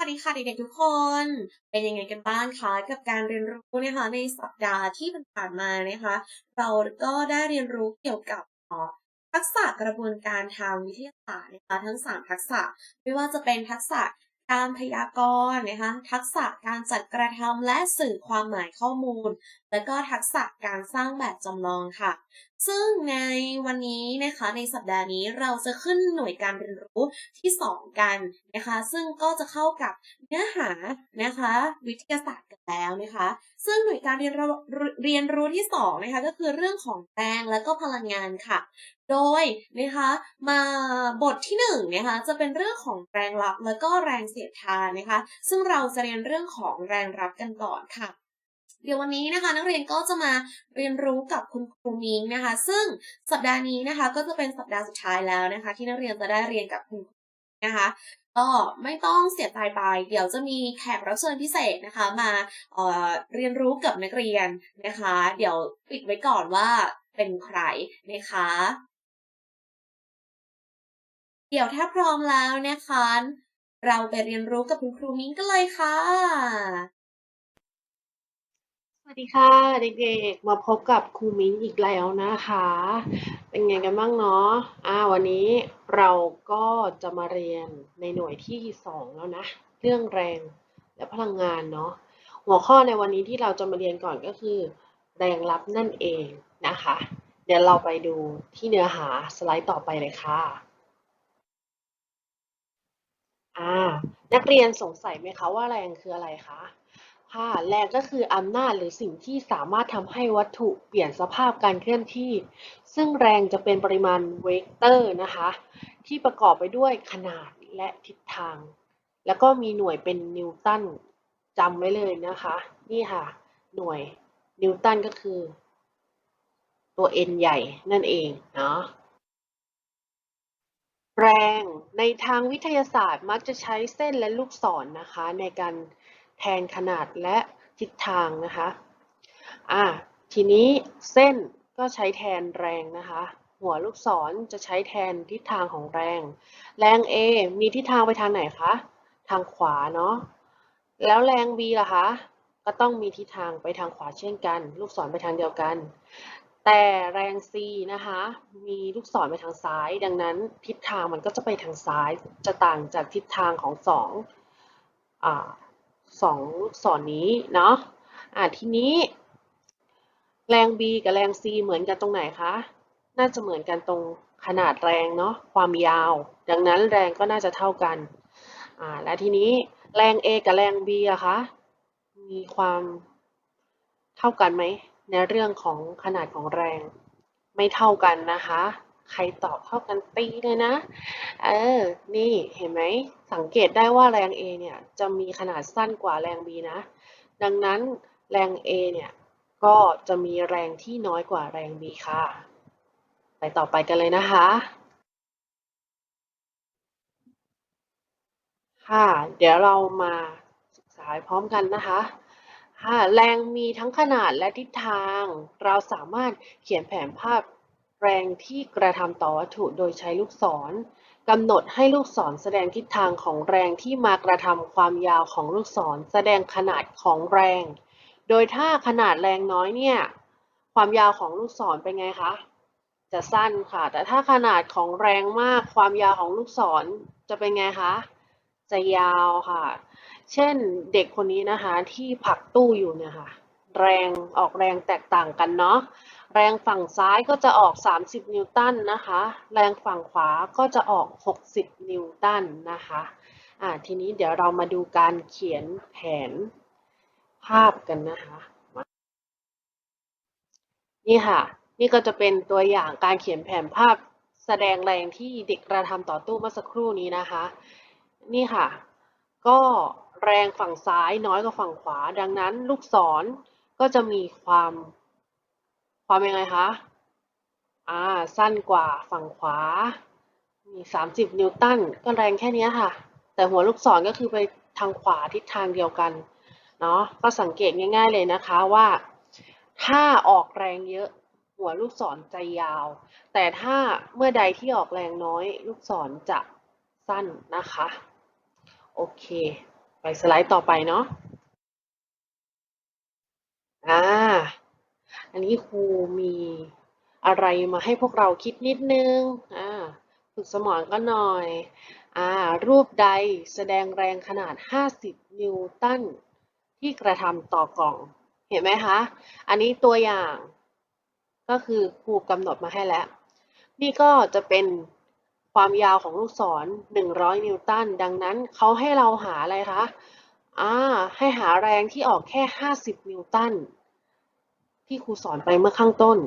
สวัสดีค่ะเด็กๆทุกคน เป็นยังไงกันบ้างคะกับการเรียนรู้นะคะในสัปดาห์ที่ผ่านมานะคะ เราก็ได้เรียนรู้เกี่ยวกับทักษะกระบวนการทางวิทยาศาสตร์นะคะทั้ง 3 ทักษะ ไม่ว่าจะเป็นทักษะการพยากรณ์นะคะทักษะการจัดกระทำและสื่อความหมายข้อมูล และก็ทักษะการสร้างแบบจำลองค่ะ ซึ่งในวันนี้นะคะในสัปดาห์นี้เราจะขึ้นหน่วยการเรียนรู้ที่ 2 กันนะคะ ซึ่งก็จะเข้ากับเนื้อหานะคะ วิทยาศาสตร์กันแล้วนะคะ ซึ่งหน่วยการเรียนรู้เรียนรู้ที่2นะคะก็คือเรื่องของแรงและก็พลังงานค่ะ โดยนะคะมาบทที่1นะคะจะเป็นเรื่องของแรงรับและก็แรงเสียดทานนะคะ ซึ่งเราจะเรียนเรื่องของแรงรับกันก่อนค่ะ เดี๋ยววันนี้นะคะนักเรียนก็จะมาเรียนรู้กับคุณครูมิงนะคะ ซึ่งสัปดาห์นี้นะคะ ก็จะเป็นสัปดาห์สุดท้ายแล้วนะคะ ที่นักเรียนจะได้เรียนกับคุณครูนะคะก็ไม่ต้องเสียใจไป เดี๋ยวจะมีแขกรับเชิญพิเศษนะคะ มาเเรียนรู้กับนักเรียนนะคะ เดี๋ยวปิดไว้ก่อนว่าเป็นใครนะคะ เดี๋ยวถ้าพร้อมแล้วนะคะ เราไปเรียนรู้กับคุณครูมิ้งกันเลยค่ะ วัสดีค่ะเด็กๆมาพบกับครูมิ้นอีกแล้วนะคะ เป็นไงกันบ้างเนาะอ่าวันนี้เราก็จะมาเรียนในหน่วยที่สองแล้วนะ เรื่องแรงและพลังงานเนาะหัวข้อในวันนี้ที่เราจะมาเรียนก่อนก็คือ แรงรับนั่นเองนะคะ เดี๋ยวเราไปดูที่เนื้อหาสไลด์ต่อไปเลยค่ะอ่านักเรียนสงสัยไหมคะว่าแรงคืออะไรคะ ค่ะแรงก็คืออำนาจหรือสิ่งที่สามารถทำให้วัตถุเปลี่ยนสภาพการเคลื่อนที่ ซึ่งแรงจะเป็นปริมาณเวกเตอร์นะคะ ที่ประกอบไปด้วยขนาดและทิศทาง แล้วก็มีหน่วยเป็นนิวตันจำไว้เลยนะคะ นี่ค่ะ หน่วยนิวตันก็คือ ตัว n ใหญ่นั่นเองเนาะแรงในทางวิทยาศาสตร์มักจะใช้เส้นและลูกศรนนะคะ ในการ แทนขนาดและทิศทางนะคะอ่าทีนี้เส้นก็ใช้แทนแรงนะคะ หัวลูกศรจะใช้แทนทิศทางของแรง แรง A มีทิศทางไปทางไหนคะ ทางขวาเนาะ แล้วแรง B ล่ะคะ ก็ต้องมีทิศทางไปทางขวาเช่นกัน ลูกศรไปทางเดียวกัน แต่แรง C นะคะ มีลูกศรไปทางซ้าย ดังนั้นทิศทางมันก็จะไปทางซ้าย จะต่างจากทิศทางของสองอ่า สองลูกศรนนี้เนาะอ่าทีนี้ แรง B กับแรง C เหมือนกันตรงไหนคะ น่าจะเหมือนกันตรงขนาดแรงเนาะความยาว ดังนั้นแรงก็น่าจะเท่ากันอ่าและทีนี้แรง A กับแรง B อะคะมีความเท่ากันไหมในเรื่องของขนาดของแรง ไม่เท่ากันนะคะ ใครตอบเท่ากันตีเลยนะ เออ นี่เห็นไหม สังเกตได้ว่าแรง A เนี่ยจะมีขนาดสั้นกว่าแรง B นะ ดังนั้นแรง A เนี่ยก็จะมีแรงที่น้อยกว่าแรง B ค่ะ ไปต่อไปกันเลยนะคะ ค่ะ เดี๋ยวเรามาศึกษาพร้อมกันนะคะค่ะแรงมีทั้งขนาดและทิศทาง เราสามารถเขียนแผนภาพ แรงที่กระทำต่อวัตถุโดยใช้ลูกศรกำหนดให้ลูกศรแสดงทิศทางของแรงที่มากระทำความยาวของลูกศรแสดงขนาดของแรง โดยถ้าขนาดแรงน้อยเนี่ย ความยาวของลูกศรเป็นไงคะ จะสั้นค่ะ แต่ถ้าขนาดของแรงมากความยาวของลูกศรจะเป็นไงคะ จะยาวค่ะ เช่นเด็กคนนี้นะคะที่ผลักตู้อยู่เนี่ยค่ะ แรงออกแรงแตกต่างกันเนาะแรงฝั่งซ้ายก็จะออก 30 นิวตันนะคะ แรงฝั่งขวาก็จะออก 60 นิวตันนะคะอ่าทีนี้เดี๋ยวเรามาดูการเขียนแผนภาพกันนะคะนี่ค่ะ นี่ก็จะเป็นตัวอย่างการเขียนแผนภาพแสดงแรงที่เด็กกระทำต่อตู้เมื่อสักครู่นี้นะคะ นี่ค่ะ ก็แรงฝั่งซ้ายน้อยกว่าฝั่งขวา ดังนั้นลูกศร ก็จะมีความความยังไงคะ อ่า สั้นกว่าฝั่งขวา มี 30 นิวตัน ก็แรงแค่นี้ค่ะ แต่หัวลูกศรก็คือไปทางขวาทิศทางเดียวกัน เนาะ ก็สังเกตง่ายๆเลยนะคะว่า ถ้าออกแรงเยอะ หัวลูกศรจะยาว แต่ถ้าเมื่อใดที่ออกแรงน้อย ลูกศรจะสั้นนะคะ โอเค ไปสไลด์ต่อไปเนาะ อ่า อันนี้ครูมีอะไรมาให้พวกเราคิดนิดนึง อ่า ฝึกสมองก็หน่อย อ่า รูปใดแสดงแรงขนาด 50 นิวตันที่กระทำต่อกล่อง เห็นไหมคะ อันนี้ตัวอย่าง ก็คือครูกำหนดมาให้แล้ว นี่ก็จะเป็นความยาวของลูกศร 100 นิวตัน ดังนั้นเขาให้เราหาอะไรคะ อ่าให้หาแรงที่ออกแค่ 50 นิวตันที่ครูสอนไปเมื่อข้างต้น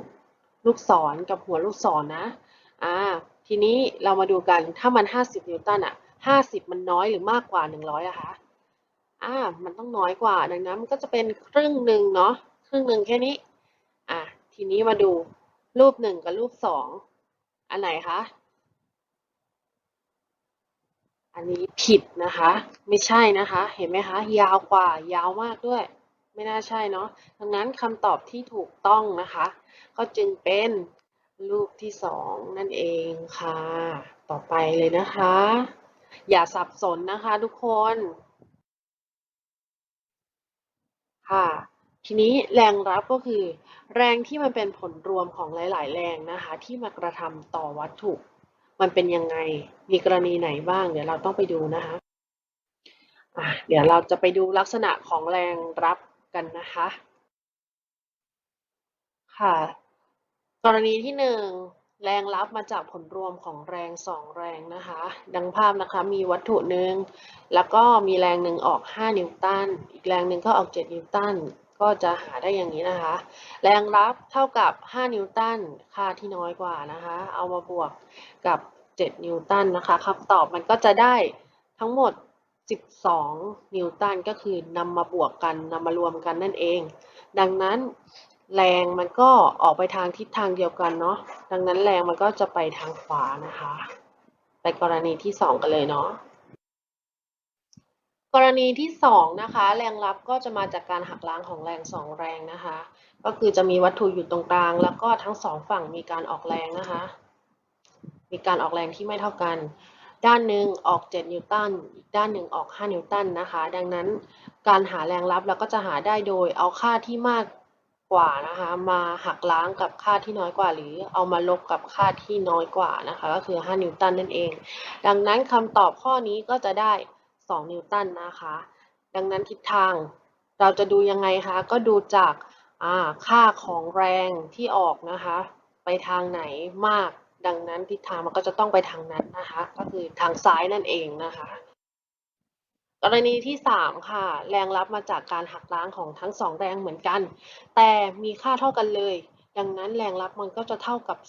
ลูกศรกับหัวลูกศรนะอ่าทีนี้เรามาดูกันถ้ามัน 50 นิวตันอะ 50 มันน้อยหรือมากกว่า 100อะคะอ่ามันต้องน้อยกว่าดังนั้นมันก็จะเป็นครึ่งหนึ่งเนาะครึ่งหนึ่งแค่นี้อะทีนี้มาดูรูปหนึ่งกับรูปสองอันไหนคะ อันนี้ผิดนะคะ ไม่ใช่นะคะ เห็นไหมคะ ยาวกว่ายาวมากด้วย ไม่น่าใช่เนาะดังนั้นคำตอบที่ถูกต้องนะคะ ก็จึงเป็นรูปที่สองนั่นเองค่ะ ต่อไปเลยนะคะ อย่าสับสนนะคะทุกคนค่ะทีนี้แรงรับก็คือ แรงที่มันเป็นผลรวมของหลาย ๆ แรงนะคะ ที่มากระทำต่อวัตถุ มันเป็นยังไง มีกรณีไหนบ้าง เดี๋ยวเราต้องไปดูนะคะอะเดี๋ยวเราจะไปดูลักษณะของแรงรับกันนะคะ ค่ะ กรณีที่หนึ่งแรงรับมาจากผลรวมของแรงสองแรงนะคะ ดังภาพนะคะมีวัตถุหนึ่งแล้วก็มีแรงหนึ่งออก 5 นิวตัน อีกแรงหนึ่งก็ออก 7 นิวตัน ก็จะหาได้อย่างนี้นะคะ แรงรับเท่ากับ 5 นิวตัน ค่าที่น้อยกว่านะคะ เอามาบวกกับ 7 นิวตันนะคะคำตอบมันก็จะได้ทั้งหมด 12 นิวตันก็คือนำมาบวกกันนำมารวมกันนั่นเอง ดังนั้นแรงมันก็ออกไปทางทิศทางเดียวกันเนาะ ดังนั้นแรงมันก็จะไปทางขวานะคะ ไปกรณีที่สองกันเลยเนาะ กรณีที่สองนะคะ แรงรับก็จะมาจากการหักล้างของแรงสองแรงนะคะ ก็คือจะมีวัตถุอยู่ตรงกลาง แล้วก็ทั้งสองฝั่งมีการออกแรงนะคะ มีการออกแรงที่ไม่เท่ากัน ด้านหนึ่งออก 7 นิวตัน อีกด้านหนึ่งออก 5 นิวตันนะคะ ดังนั้นการหาแรงรับเราก็จะหาได้โดยเอาค่าที่มากกว่านะคะ มาหักล้างกับค่าที่น้อยกว่า หรือเอามาลบกับค่าที่น้อยกว่านะคะ ก็คือ 5 นิวตันนั่นเอง ดังนั้นคำตอบข้อนี้ก็จะได้ 2 นิวตันนะคะ ดังนั้นทิศทางเราจะดูยังไงคะ ก็ดูจากาค่าของแรงที่ออกนะคะ ไปทางไหนมาก ดังนั้นทิศทางมันก็จะต้องไปทางนั้นนะคะ ก็คือทางซ้ายนั่นเองนะคะ กรณีที่ 3 ค่ะ แรงรับมาจากการหักล้างของทั้งสองแรงเหมือนกัน แต่มีค่าเท่ากันเลย ดังนั้นแรงรับมันก็จะเท่ากับ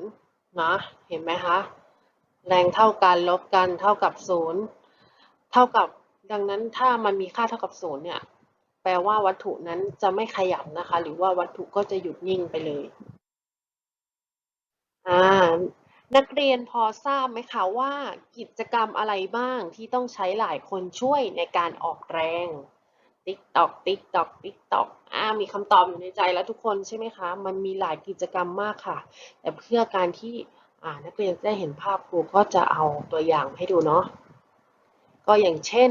0นะ เห็นไหมคะ แรงเท่ากันลบกันเท่ากับ0 เท่ากับดังนั้นถ้ามันมีค่าเท่ากับ0เนี่ย แปลว่าวัตถุนั้นจะไม่ขยับนะคะ หรือว่าวัตถุก็จะหยุดนิ่งไปเลยอ่านักเรียนพอทราบไหมคะว่ากิจกรรมอะไรบ้างที่ต้องใช้หลายคนช่วยในการออกแรง ติ๊กตอกติ๊กตอกติ๊กตอกอ่ามีคำตอบอยู่ในใจแล้วทุกคนใช่ไหมคะ มันมีหลายกิจกรรมมากค่ะ แต่เพื่อการที่นักเรียนได้เห็นภาพครูก็จะเอาตัวอย่างให้ดูเนาะ ก็อย่างเช่น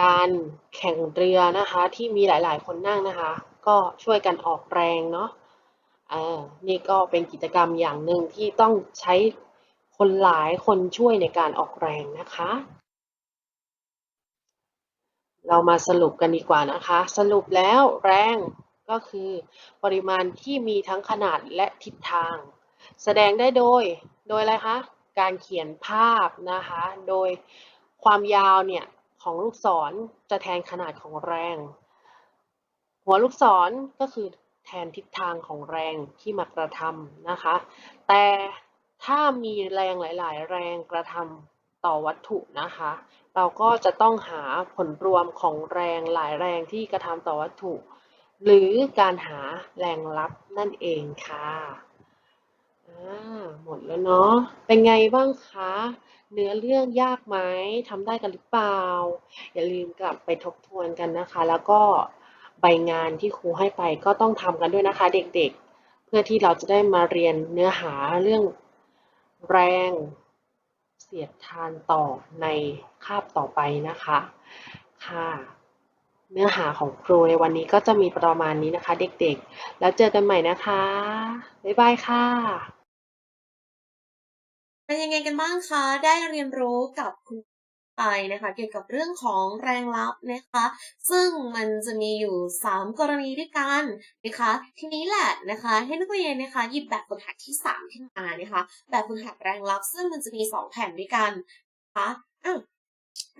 การแข่งเรือนะคะที่มีหลายๆ คนนั่งนะคะ ก็ช่วยกันออกแรงเนาะอ่านี่ก็เป็นกิจกรรมอย่างหนึ่งที่ต้องใช้คนหลายคนช่วยในการออกแรงนะคะ เรามาสรุปกันดีกว่านะคะ สรุปแล้วแรงก็คือปริมาณที่มีทั้งขนาดและทิศทาง แสดงได้โดย โดยอะไรคะ การเขียนภาพนะคะ โดย ความยาวเนี่ยของลูกศรจะแทนขนาดของแรง หัวลูกศรก็คือแทนทิศทางของแรงที่มากระทำนะคะ แต่ถ้ามีแรงหลาย ๆ แรงกระทำต่อวัตถุนะคะ เราก็จะต้องหาผลรวมของแรงหลายแรงที่กระทำต่อวัตถุ หรือการหาแรงรับนั่นเองค่ะหมดแล้วเนาะ เป็นไงบ้างคะ เนื้อเรื่องยากไหมทำได้กันหรือเปล่า อย่าลืมกลับไปทบทวนกันนะคะ แล้วก็ใบงานที่ครูให้ไปก็ต้องทำกันด้วยนะคะ เด็กๆ เพื่อที่เราจะได้มาเรียนเนื้อหาเรื่องแรงเสียดทานต่อในคาบต่อไปนะคะค่ะเนื้อหาของครูในวันนี้ก็จะมีประมาณนี้นะคะ เด็กๆ แล้วเจอกันใหม่นะคะ บ๊ายบายค่ะ เป็นยังไงกันบ้างคะ ได้เรียนรู้กับคุณไปนะคะเกี่ยวกับเรื่องของแรงลับนะคะ ซึ่งมันจะมีอยู่ 3 กรณีด้วยกันนะคะ ทีนี้แหละนะคะให้นักเรียนนะคะหยิบแบบฝึกหัดที่ 3 ขึ้นมานะคะ แบบฝึกหัดแรงลับ ซึ่งมันจะมี 2 แผ่นด้วยกันนะคะอะ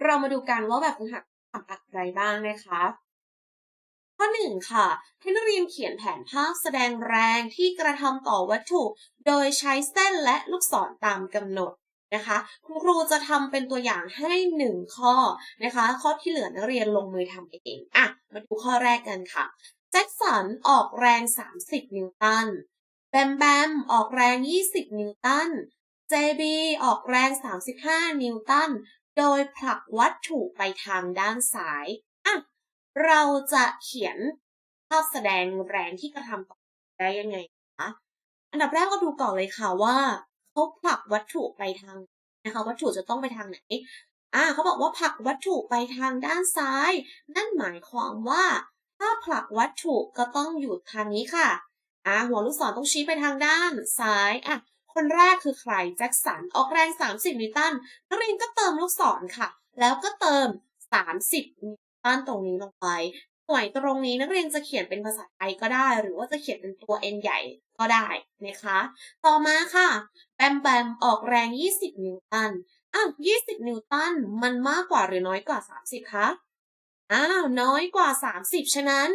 เรามาดูกันว่าแบบฝึกหัดทำอะไรบ้างนะคะ ข้อหนึ่งค่ะ ให้นักเรียนเขียนแผนภาพแสดงแรงที่กระทำต่อวัตถุ โดยใช้เส้นและลูกศรตามกำหนดนะคะคุณครูจะทำเป็นตัวอย่างให้หนึ่งข้อนะคะ ข้อที่เหลือนักเรียนลงมือทำเองอะมาดูข้อแรกกันค่ะแจ็คสันออกแรง 30 นิวตันแบมแบมออกแรง 20 นิวตันเจบีออกแรง 35 นิวตันโดยผลักวัตถุไปทางด้านซ้ายอะ เราจะเขียนภาพแสดงแรงที่กระทำต่อได้ยังไงคะอันดับแรกก็ดูก่อนเลยค่ะว่าเขาผลักวัตถุไปทางนะคะ วัตถุจะต้องไปทางไหนอ่าเขาบอกว่าผลักวัตถุไปทางด้านซ้าย นั่นหมายความว่า ถ้าผลักวัตถุก็ต้องอยู่ทางนี้ค่ะอ่าหัวลูกศรต้องชี้ไปทางด้านซ้ายอะคนแรกคือใครแจ็คสันออกแรง 30 นิวตันนักเรียนก็เติมลูกศรค่ะ แล้วก็เติม 30 นิว ตันตรงนี้ลงไปหน่วยตรงนี้นักเรียนจะเขียนเป็นภาษาไทยก็ได้ หรือว่าจะเขียนเป็นตัว n ใหญ่ก็ได้นะคะ ต่อมาค่ะแบมแบมออกแรง 20 นิวตันอ้าว20 นิวตันมันมากกว่าหรือน้อยกว่า 30 คะอ้าวน้อยกว่า 30 ฉะนั้น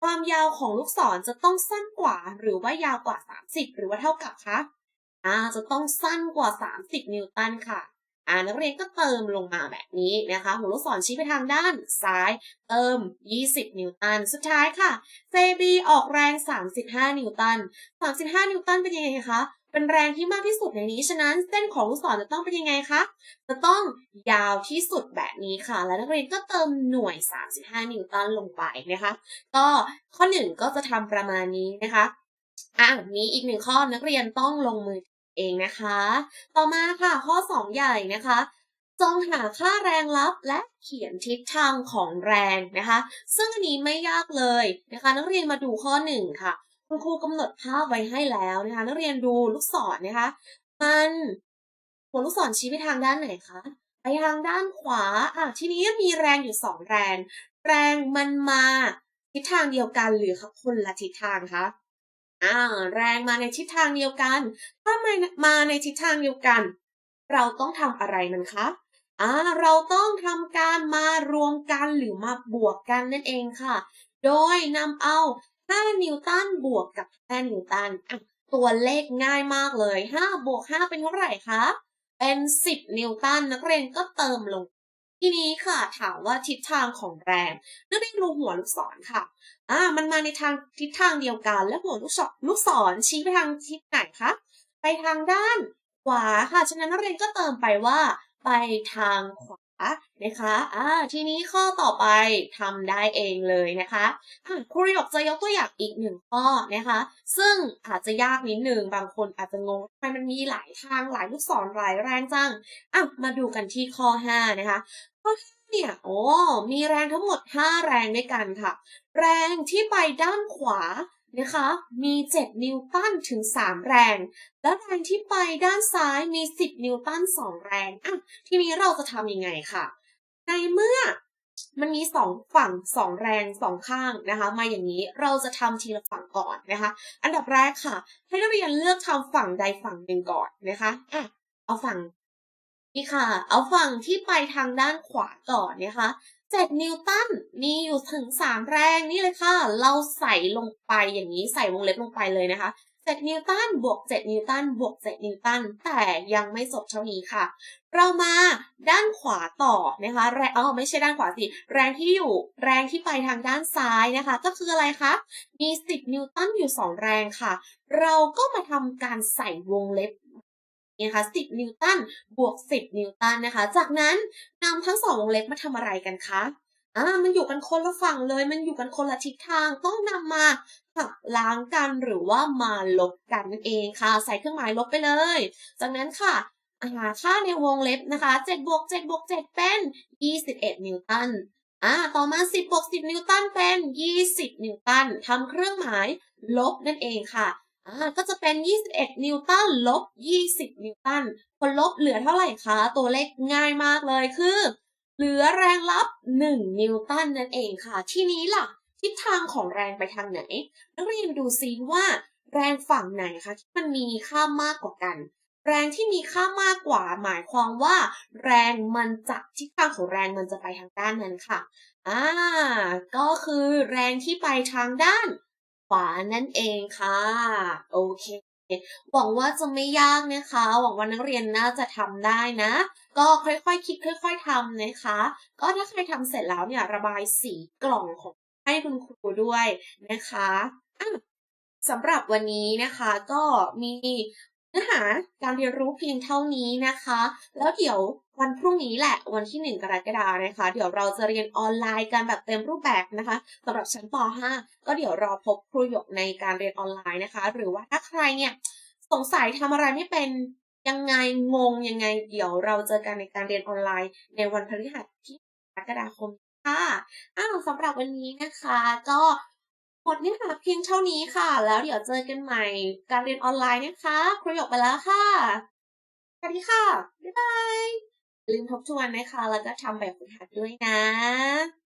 ความยาวของลูกศรจะต้องสั้นกว่า หรือว่ายาวกว่า 30 หรือว่าเท่ากับคะอ่าจะต้องสั้นกว่า 30 นิวตันค่ะ อ่านักเรียนก็เติมลงมาแบบนี้นะคะหัวลูกศรชี้ไปทางด้านซ้าย เติม 20 นิวตัน สุดท้ายค่ะ JB ออกแรง 35 นิวตัน 35 นิวตันเป็นยังไงคะเป็นแรงที่มากที่สุดในนี้ ฉะนั้นเส้นของลูกศรจะต้องเป็นยังไงคะ จะต้องยาวที่สุดแบบนี้ค่ะ และนักเรียนก็เติมหน่วย 35 นิวตันลงไปนะคะ ก็ข้อหนึ่งก็จะทำประมาณนี้นะคะอะมีอีกหนึ่งข้อนักเรียนต้องลงมือ เองนะคะ ต่อมาค่ะข้อ 2 ใหญ่นะคะจงหาค่าแรงลับและเขียนทิศทางของแรงนะคะ ซึ่งอันนี้ไม่ยากเลยนะคะ นักเรียนมาดูข้อ 1 ค่ะ คุณครูกำหนดภาพไว้ให้แล้วนะคะ นักเรียนดูลูกศรนะคะ มันหัวลูกศรชี้ไปทางด้านไหนคะไปทางด้านขวาอะทีนี้มีแรงอยู่2แรง แรงมันมาทิศทางเดียวกันหรือคนละทิศทางคะ อ่าแรงมาในทิศทางเดียวกัน ถ้ามามาในทิศทางเดียวกัน เราต้องทำอะไรมันคะอ่าเราต้องทำการมารวมกันหรือมาบวกกันนั่นเองค่ะ โดยนำเอา 5 นิวตันบวกกับ 5 นิวตันอะตัวเลขง่ายมากเลย 5 บวก 5 เป็นเท่าไหร่คะ เป็น 10 นิวตันนักเรียนก็เติมลง ทีนี้ค่ะถามว่าทิศทางของแรงนักเรียนดูหัวลูกศรค่ะ อ่ามันมาในทางทิศทางเดียวกัน แล้วหัวลูกศรลูกศรชี้ไปทางทิศไหนคะไปทางด้านขวาค่ะฉะนั้นนักเรียนก็เติมไปว่า ไปทางขวานะคะอ่าทีนี้ข้อต่อไปทำได้เองเลยนะคะครูหยกจะยกตัวอย่างอีกหนึ่งข้อนะคะ ซึ่งอาจจะยากนิดหนึ่งบางคนอาจจะงงทำไมมันมีหลายทางหลายลูกศรหลายแรงจังอะมาดูกันที่ข้อ 5 นะคะข้อ5 เนี่ยโอ้มีแรงทั้งหมด 5 แรงด้วยกันค่ะ แรงที่ไปด้านขวานะคะ มี 7 นิวตันถึง 3 แรง และแรงที่ไปด้านซ้ายมี 10 นิวตัน 2 แรงอะทีนี้เราจะทำยังไงค่ะ ในเมื่อมันมี2ฝั่ง2แรง2ข้างนะคะ มาอย่างนี้เราจะทำทีละฝั่งก่อนนะคะ อันดับแรกค่ะ ให้นักเรียนเลือกทำฝั่งใดฝั่งหนึ่งก่อนนะคะอะเอาฝั่ง นี่ค่ะ เอาฝั่งที่ไปทางด้านขวาก่อนนะคะ7นิวตันมีอยู่ถึง 3 แรงนี่เลยค่ะ เราใส่ลงไปอย่างนี้ใส่วงเล็บลงไปเลยนะคะ7นิวตันบวก7นิวตันบวก7นิวตันแต่ยังไม่จบเท่านี้ค่ะ เรามาด้านขวาต่อนะคะแรงอ๋อไม่ใช่ด้านขวาสิแรงที่อยู่แรงที่ไปทางด้านซ้ายนะคะ ก็คืออะไรคะมี 10 นิวตันอยู่ 2 แรงค่ะ เราก็มาทำการใส่วงเล็บ นะคะ10 นิวตันบวก 10 นิวตันนะคะ จากนั้นนำทั้งสองวงเล็บมาทำอะไรกันคะอ่ามันอยู่กันคนละฝั่งเลย มันอยู่กันคนละทิศทาง ต้องนำมาหักล้างกันหรือว่ามาลบกันนั่นเองค่ะ ใส่เครื่องหมายลบไปเลย จากนั้นค่ะหาค่าในวงเล็บนะคะ7บวก7บวก7เป็น 21 นิวตันอ่าต่อมา 10บวก10 นิวตันเป็น 20 นิวตันทำเครื่องหมายลบนั่นเองค่ะ อ่าก็จะเป็น 21 นิวตันลบ 20 นิวตันผลลบเหลือเท่าไหร่คะ ตัวเลขง่ายมากเลยคือ เหลือแรงลับ 1 นิวตันนั่นเองค่ะ ที่นี้ล่ะ ทิศทางของแรงไปทางไหน นักเรียนดูซิว่า แรงฝั่งไหนคะที่มันมีค่ามากกว่ากัน แรงที่มีค่ามากกว่า หมายความว่า แรงมันจะทิศทางของแรงมันจะไปทางด้านนั้นค่ะอ่าก็คือแรงที่ไปทางด้าน ขวานั่นเองค่ะ โอเค หวังว่าจะไม่ยากนะคะ หวังว่านักเรียนน่าจะทำได้นะ ก็ค่อยๆคคิดค่อย ๆทำนะคะ ก็ถ้าใครทำเสร็จแล้วเนี่ยระบายสีกล่องของให้คุณครูด้วยนะคะอะสำหรับวันนี้นะคะก็มี เนื้อหาการเรียนรู้เพียงเท่านี้นะคะ แล้วเดี๋ยววันพรุ่งนี้แหละวันที่ 1 กรกฎาคมนะคะ เดี๋ยวเราจะเรียนออนไลน์กันแบบเต็มรูปแบบนะคะสำหรับชั้นป .5 ก็เดี๋ยวรอพบครูหยกในการเรียนออนไลน์นะคะ หรือว่าถ้าใครเนี่ยสงสัยทำอะไรไม่เป็นยังไงงงยังไง เดี๋ยวเราเจอกันในการเรียนออนไลน์ ในวันพฤหัสที่กรกฎาคมค่ะอ้าวสำหรับวันนี้นะคะก็ หมดนื้อหาเพียงเท่านี้ค่ะ แล้วเดี๋ยวเจอกันใหม่ การเรียนออนไลน์นะคะ ครูหยกไปแล้วค่ะ สวัสดีค่ะ บ๊ายบายลืมทบทวนนะคะ แล้วก็ทำแบบฝึกหัดด้วยนะ